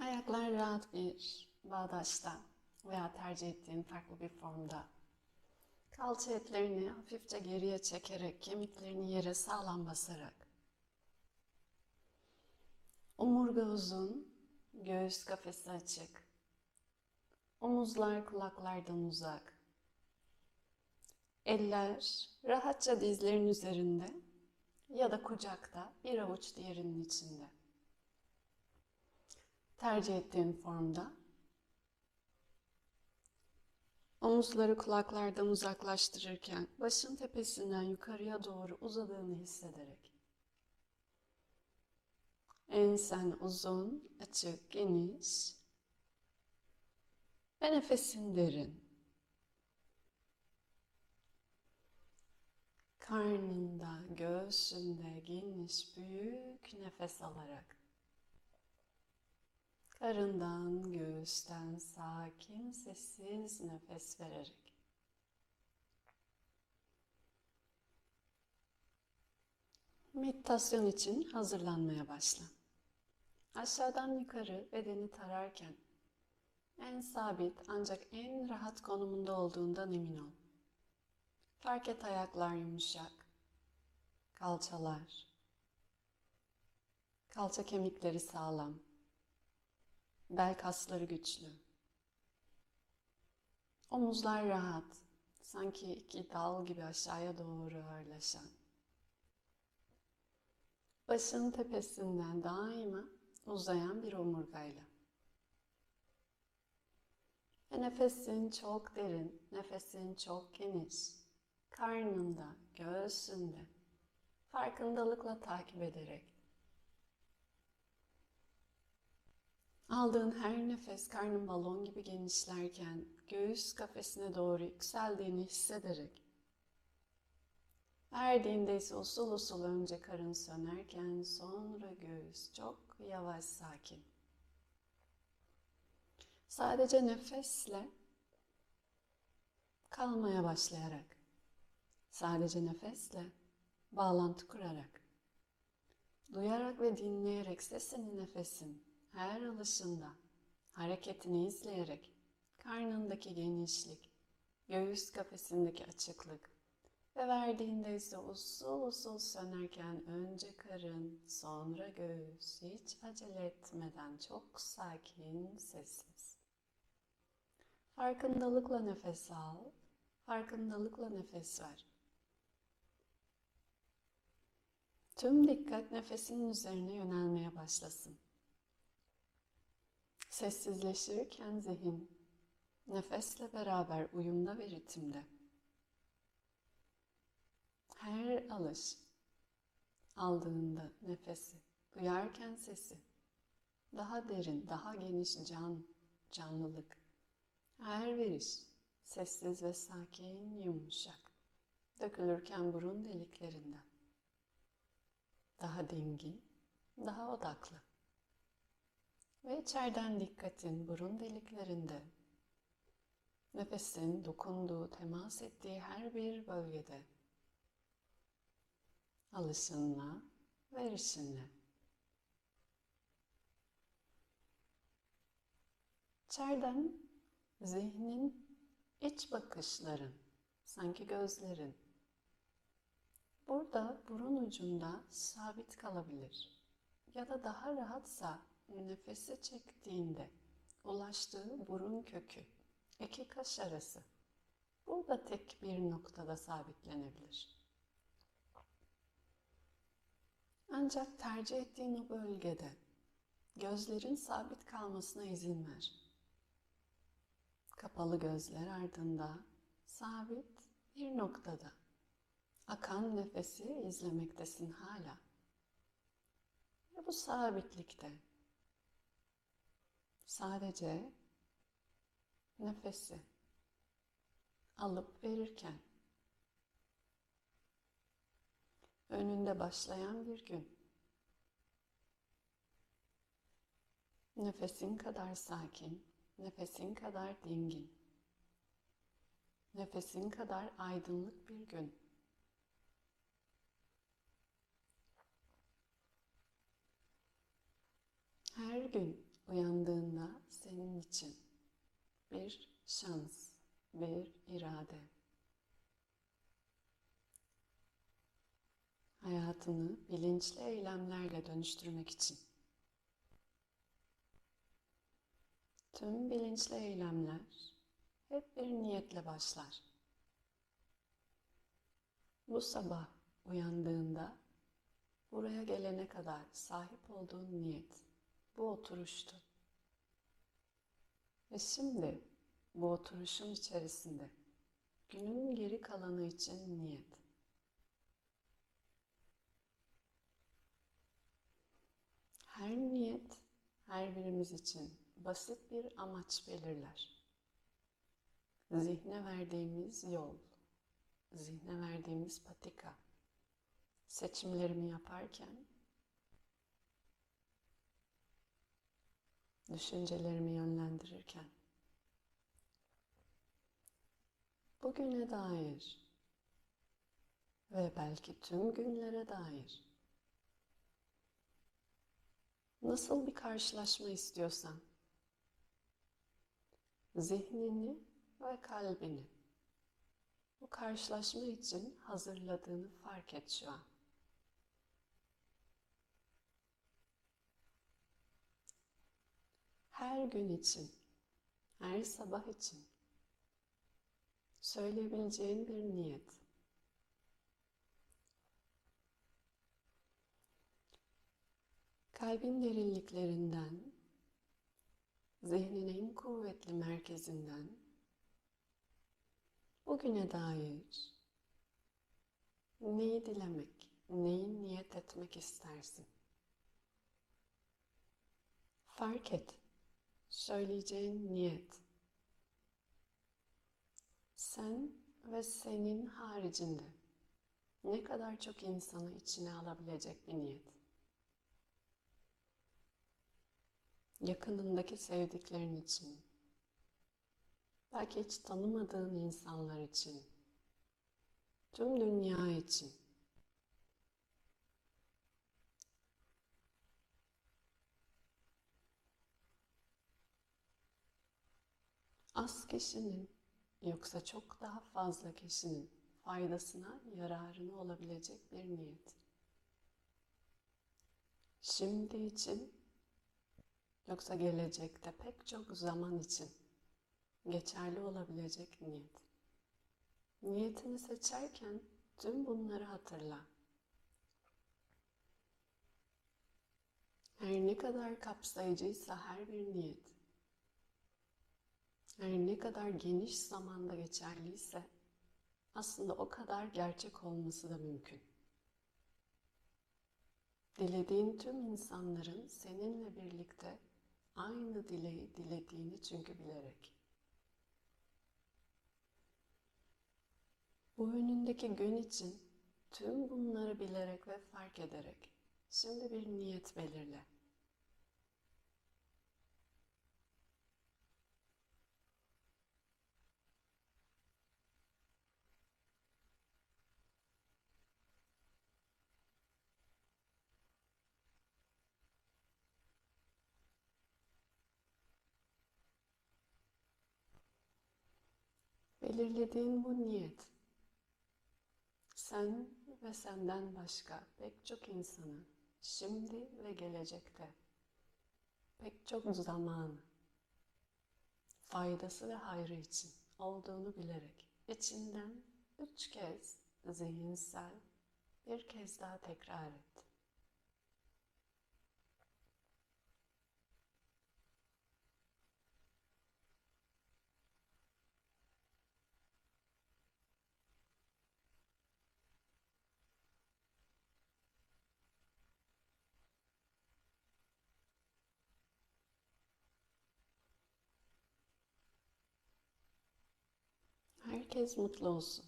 Ayaklar rahat bir bağdaşta veya tercih ettiğin farklı bir formda. Kalça etlerini hafifçe geriye çekerek, kemiklerini yere sağlam basarak. Omurga uzun, göğüs kafesi açık. Omuzlar kulaklardan uzak. Eller rahatça dizlerin üzerinde ya da kucakta bir avuç diğerinin içinde. Tercih ettiğin formda? Omuzları kulaklardan uzaklaştırırken başın tepesinden yukarıya doğru uzadığını hissederek. Ensen uzun, açık, geniş. Ve nefesin derin. Karnında, göğsünde geniş, büyük nefes alarak karından, göğüsten sakin, sessiz nefes vererek meditasyon için hazırlanmaya başla. Aşağıdan yukarı bedeni tararken en sabit ancak en rahat konumunda olduğundan emin ol. Fark et ayaklar yumuşak, kalçalar, kalça kemikleri sağlam, bel kasları güçlü, omuzlar rahat, sanki iki dal gibi aşağıya doğru ağırlaşan. Başın tepesinden daima uzayan bir omurgayla. Ve nefesin çok derin, nefesin çok geniş. Karnında, göğsünde farkındalıkla takip ederek Aldığın her nefes karnın balon gibi genişlerken göğüs kafesine doğru yükseldiğini hissederek Verdiğinde ise usul usul önce karın sönerken sonra göğüs çok yavaş sakin. Sadece nefesle kalmaya başlayarak, sadece nefesle bağlantı kurarak, duyarak ve dinleyerek sesini nefesin her alışında, hareketini izleyerek, karnındaki genişlik, göğüs kafesindeki açıklık, ve verdiğinde ise usul usul sönerken önce karın, sonra göğüs, hiç acele etmeden çok sakin, sessiz. Farkındalıkla nefes al, farkındalıkla nefes ver. Tüm dikkat nefesinin üzerine yönelmeye başlasın. Sessizleşirken zihin, nefesle beraber uyumda ve ritimde. Her alış aldığında nefesi, duyarken sesi, daha derin, daha geniş can, canlılık. Her veriş sessiz ve sakin, yumuşak. Dökülürken burun deliklerinden. Daha dingin, daha odaklı. Ve içeriden dikkatin burun deliklerinde. Nefesin dokunduğu, temas ettiği her bir bölgede alışınla, verişinle. İçeriden zihnin iç bakışların, sanki gözlerin. Burada burun ucunda sabit kalabilir. Ya da daha rahatsa nefesi çektiğinde ulaştığı burun kökü, iki kaş arası. Burada tek bir noktada sabitlenebilir. Ancak tercih ettiğin o bölgede gözlerin sabit kalmasına izin ver. Kapalı gözler ardında sabit bir noktada akan nefesi izlemektesin hala. Ve bu sabitlikte sadece nefesi alıp verirken önünde başlayan bir gün. Nefesin kadar sakin, nefesin kadar dingin. Nefesin kadar aydınlık bir gün. Her gün uyandığında senin için bir şans, bir irade. Hayatını bilinçli eylemlerle dönüştürmek için. Tüm bilinçli eylemler hep bir niyetle başlar. Bu sabah uyandığında buraya gelene kadar sahip olduğun niyet bu oturuştu. Ve şimdi bu oturuşun içerisinde günün geri kalanı için niyet. Her niyet her birimiz için basit bir amaç belirler. Zihne verdiğimiz yol, zihne verdiğimiz patika. Seçimlerimi yaparken düşüncelerimi yönlendirirken bugüne dair ve belki tüm günlere dair nasıl bir karşılaşma istiyorsan zihnini ve kalbini bu karşılaşma için hazırladığını fark et şu an. Her gün için, her sabah için söyleyebileceğin bir niyet. Kalbin derinliklerinden, zihnin en kuvvetli merkezinden bugüne dair neyi dilemek, neyi niyet etmek istersin? Fark et. Söyleyeceğin niyet. Sen ve senin haricinde ne kadar çok insanı içine alabilecek bir niyet. Yakınındaki sevdiklerin için, belki hiç tanımadığın insanlar için, tüm dünya için. Az kişinin yoksa çok daha fazla kişinin faydasına, yararına olabilecek bir niyet. Şimdi için yoksa gelecekte pek çok zaman için geçerli olabilecek niyet. Niyetini seçerken tüm bunları hatırla. Her ne kadar kapsayıcıysa her bir niyet, her ne kadar geniş zamanda geçerliyse aslında o kadar gerçek olması da mümkün. Dilediğin tüm insanların seninle birlikte aynı dileği dilediğini çünkü bilerek. Bu önündeki gün için tüm bunları bilerek ve fark ederek şimdi bir niyet belirle. Belirlediğin bu niyet sen ve senden başka pek çok insanı şimdi ve gelecekte pek çok zaman faydası ve hayrı için olduğunu bilerek içinden üç kez zihinsel bir kez daha tekrar et. Herkes mutlu olsun.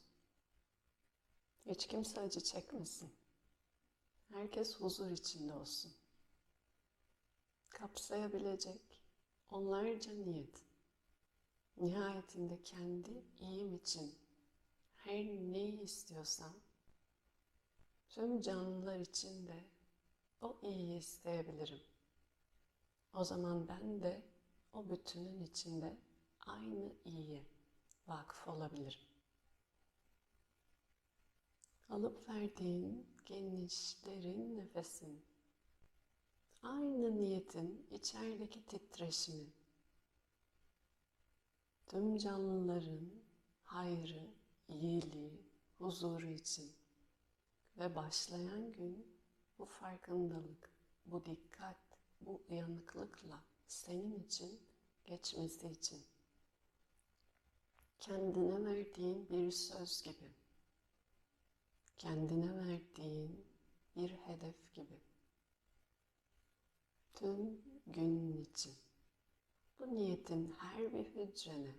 Hiç kimse acı çekmesin. Herkes huzur içinde olsun. Kapsayabilecek onlarca niyet. Nihayetinde kendi iyim için her neyi istiyorsan tüm canlılar için de o iyiyi isteyebilirim. O zaman ben de o bütünün içinde aynı iyiye vakıf olabilirim. Alıp verdiğin geniş, derin nefesin, aynı niyetin içerideki titreşimi, tüm canlıların hayrı, iyiliği, huzuru için ve başlayan gün bu farkındalık, bu dikkat, bu uyanıklıkla senin için geçmesi için kendine verdiğin bir söz gibi, kendine verdiğin bir hedef gibi tüm günün için bu niyetin her bir hücrene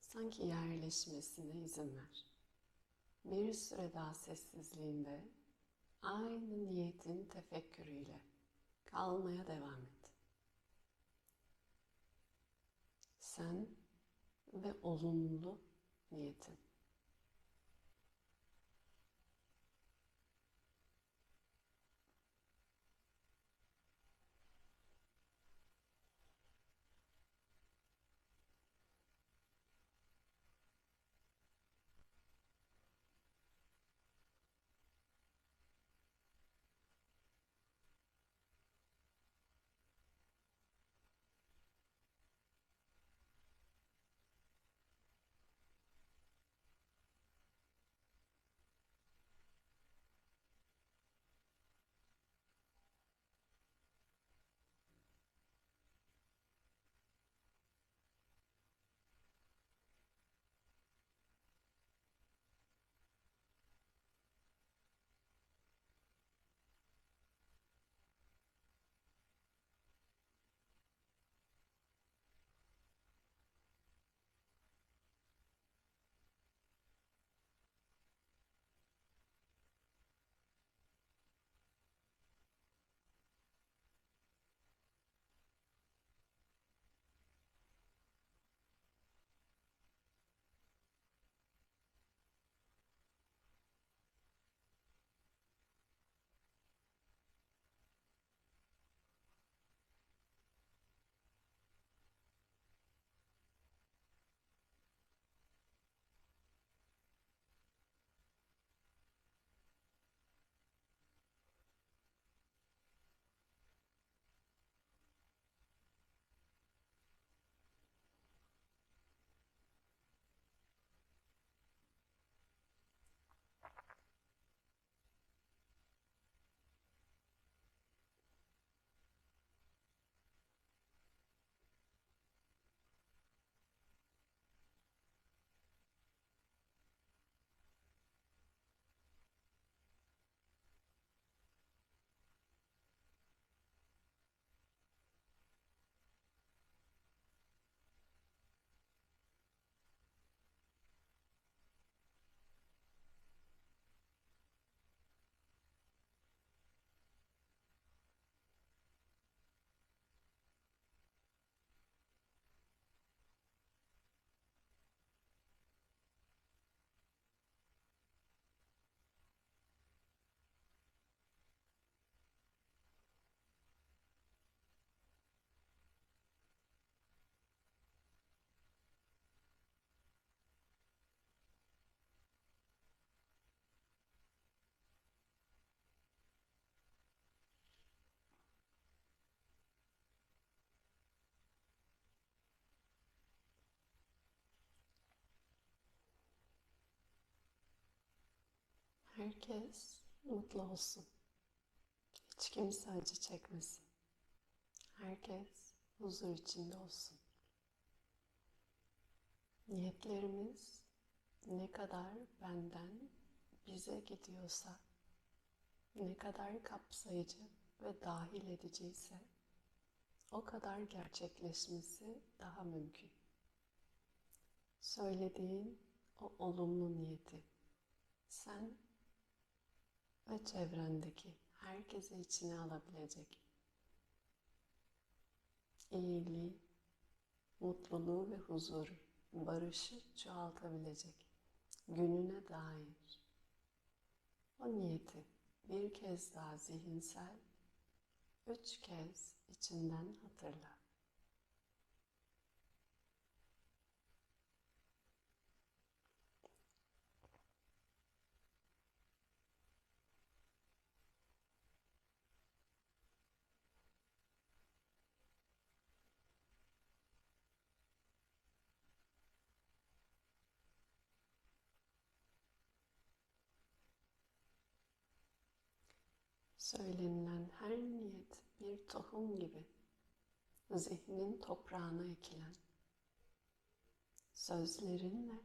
sanki yerleşmesine izin ver. Bir süre daha sessizliğinde aynı niyetin tefekkürüyle kalmaya devam et. Sen ve olumlu niyetin. Herkes mutlu olsun. Hiç kimse acı çekmesin. Herkes huzur içinde olsun. Niyetlerimiz ne kadar benden bize gidiyorsa, ne kadar kapsayıcı ve dahil ediciyse o kadar gerçekleşmesi daha mümkün. Söylediğin o olumlu niyeti sen ve çevrendeki herkesi içine alabilecek iyiliği, mutluluğu ve huzuru, barışı çoğaltabilecek gününe dair o niyeti bir kez daha zihinsel üç kez içinden hatırla. Söylenilen her niyet bir tohum gibi zihnin toprağına ekilen, sözlerinle,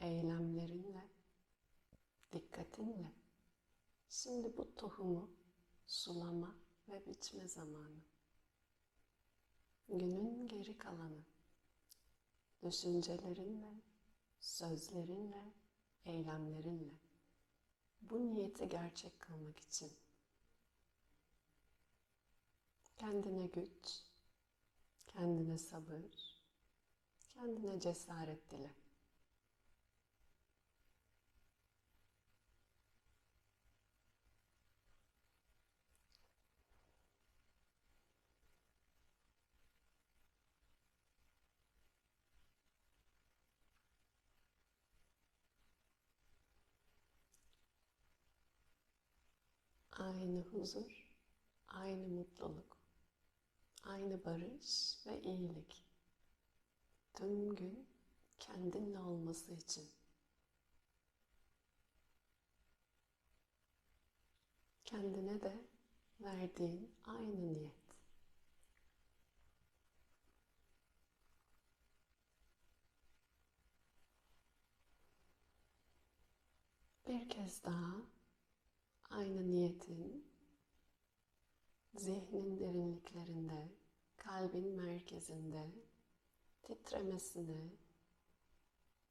eylemlerinle, dikkatinle. Şimdi bu tohumu sulama ve biçme zamanı. Günün geri kalanı. Düşüncelerinle, sözlerinle, eylemlerinle. Bu niyeti gerçek kılmak için Kendine güç, kendine sabır, kendine cesaret dile. Aynı huzur, aynı mutluluk aynı barış ve iyilik. Tüm gün kendinle olması için. Kendine de verdiğin aynı niyet. Bir kez daha aynı niyetin zihnin derinliklerinde, kalbin merkezinde titremesine,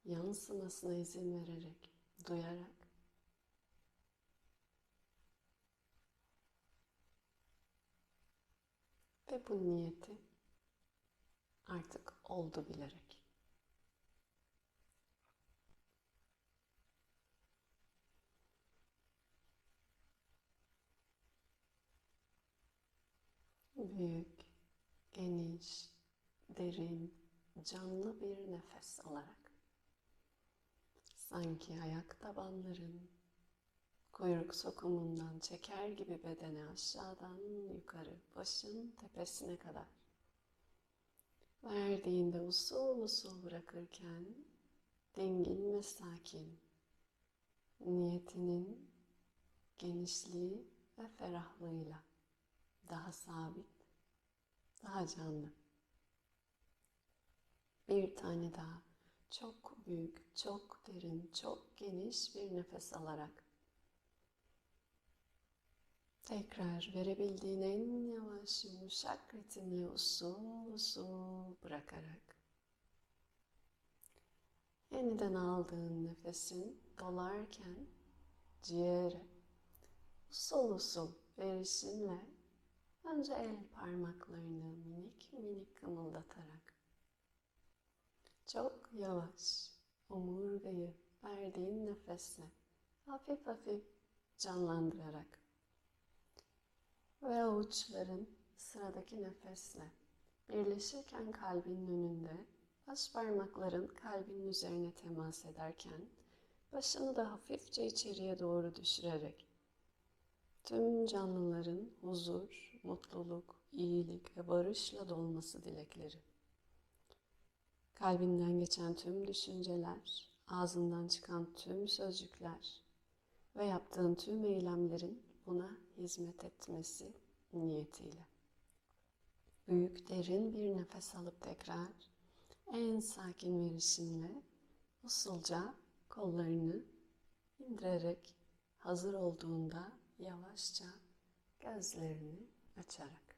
yansımasına izin vererek, duyarak ve bu niyeti artık oldu bilerek. Büyük, geniş, derin, canlı bir nefes alarak sanki ayak tabanların kuyruk sokumundan çeker gibi bedeni aşağıdan yukarı başın tepesine kadar verdiğinde usul usul bırakırken dingin ve sakin niyetinin genişliği ve ferahlığıyla daha sabit, daha canlı. Bir tane daha. Çok büyük, çok derin, çok geniş bir nefes alarak. Tekrar verebildiğin en yavaş, yumuşak ritimle usul usul bırakarak. Yeniden aldığın nefesin dolarken ciğere usul usul verişinle Önce el parmaklarını minik minik kımıldatarak çok yavaş omurgayı verdiğin nefesle hafif hafif canlandırarak ve avuçların sıradaki nefesle birleşirken kalbinin önünde baş parmakların kalbinin üzerine temas ederken başını da hafifçe içeriye doğru düşürerek tüm canlıların huzur, mutluluk, iyilik ve barışla dolması dilekleri. Kalbinden geçen tüm düşünceler, ağzından çıkan tüm sözcükler ve yaptığın tüm eylemlerin buna hizmet etmesi niyetiyle. Büyük derin bir nefes alıp tekrar en sakin verişinle usulca kollarını indirerek hazır olduğunda yavaşça gözlerini a Czarek.